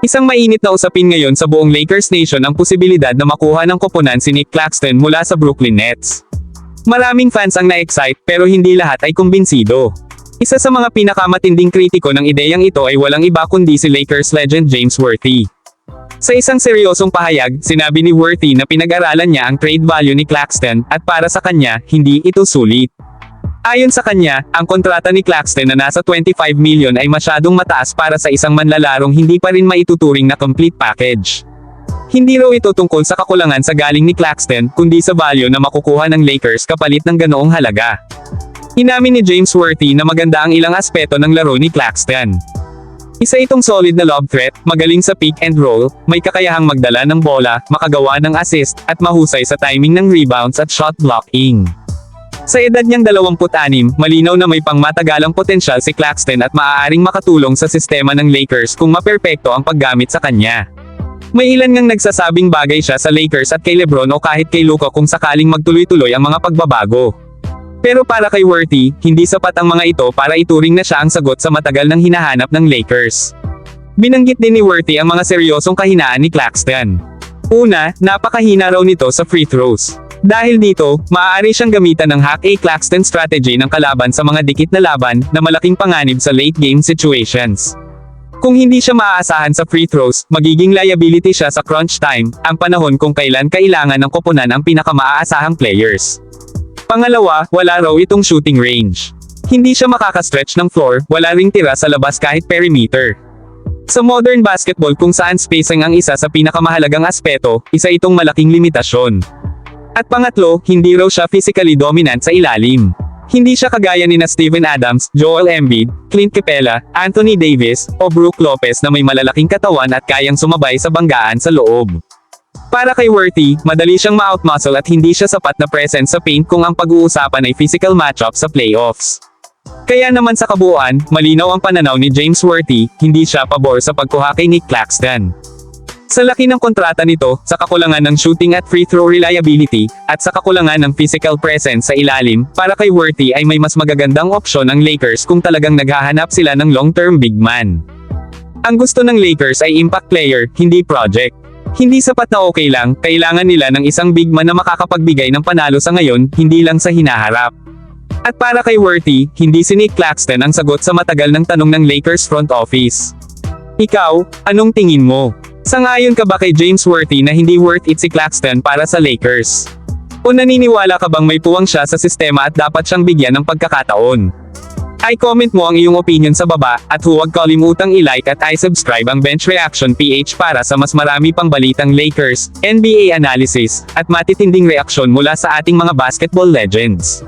Isang mainit na usapin ngayon sa buong Lakers Nation ang posibilidad na makuha ng koponan si Nick Claxton mula sa Brooklyn Nets. Maraming fans ang na-excite pero hindi lahat ay kumbinsido. Isa sa mga pinakamatinding kritiko ng ideyang ito ay walang iba kundi si Lakers legend James Worthy. Sa isang seryosong pahayag, sinabi ni Worthy na pinag-aralan niya ang trade value ni Claxton at para sa kanya, hindi ito sulit. Ayon sa kanya, ang kontrata ni Claxton na nasa 25 million ay masyadong mataas para sa isang manlalarong hindi pa rin maituturing na complete package. Hindi raw ito tungkol sa kakulangan sa galing ni Claxton, kundi sa value na makukuha ng Lakers kapalit ng ganoong halaga. Inamin ni James Worthy na maganda ang ilang aspeto ng laro ni Claxton. Isa itong solid na lob threat, magaling sa pick and roll, may kakayahang magdala ng bola, makagawa ng assist, at mahusay sa timing ng rebounds at shot blocking. Sa edad niyang 26, malinaw na may pangmatagalang potensyal si Claxton at maaaring makatulong sa sistema ng Lakers kung maperpekto ang paggamit sa kanya. May ilan ngang nagsasabing bagay siya sa Lakers at kay Lebron o kahit kay Luka kung sakaling magtuloy-tuloy ang mga pagbabago. Pero para kay Worthy, hindi sapat ang mga ito para ituring na siya ang sagot sa matagal nang hinahanap ng Lakers. Binanggit din ni Worthy ang mga seryosong kahinaan ni Claxton. Una, napakahina raw nito sa free throws. Dahil dito, maaari siyang gamitan ng hack A Claxton strategy ng kalaban sa mga dikit na laban na malaking panganib sa late game situations. Kung hindi siya maaasahan sa free throws, magiging liability siya sa crunch time, ang panahon kung kailan kailangan ng koponan ang pinakamaasahang players. Pangalawa, wala raw itong shooting range. Hindi siya makakastretch ng floor, wala ring tira sa labas kahit perimeter. Sa modern basketball kung saan spacing ang isa sa pinakamahalagang aspeto, isa itong malaking limitasyon. At pangatlo, hindi raw siya physically dominant sa ilalim. Hindi siya kagaya ni na Steven Adams, Joel Embiid, Clint Capella, Anthony Davis, o Brook Lopez na may malalaking katawan at kayang sumabay sa banggaan sa loob. Para kay Worthy, madali siyang ma-outmuscle at hindi siya sapat na presence sa paint kung ang pag-uusapan ay physical matchup sa playoffs. Kaya naman sa kabuuan, malinaw ang pananaw ni James Worthy, hindi siya pabor sa pagkuha kay Nick Claxton. Sa laki ng kontrata nito, sa kakulangan ng shooting at free throw reliability, at sa kakulangan ng physical presence sa ilalim, para kay Worthy ay may mas magagandang opsyon ang Lakers kung talagang naghahanap sila ng long-term big man. Ang gusto ng Lakers ay impact player, hindi project. Hindi sapat na okay lang, kailangan nila ng isang big man na makakapagbigay ng panalo sa ngayon, hindi lang sa hinaharap. At para kay Worthy, hindi si Nick Claxton ang sagot sa matagal ng tanong ng Lakers front office. Ikaw, anong tingin mo? Sangayon ka ba kay James Worthy na hindi worth it si Claxton para sa Lakers? O naniniwala ka bang may puwang siya sa sistema at dapat siyang bigyan ng pagkakataon? I-comment mo ang iyong opinion sa baba, at huwag kalimutang i-like at i-subscribe ang Bench Reaction PH para sa mas marami pang balitang Lakers, NBA analysis, at matitinding reaksyon mula sa ating mga basketball legends.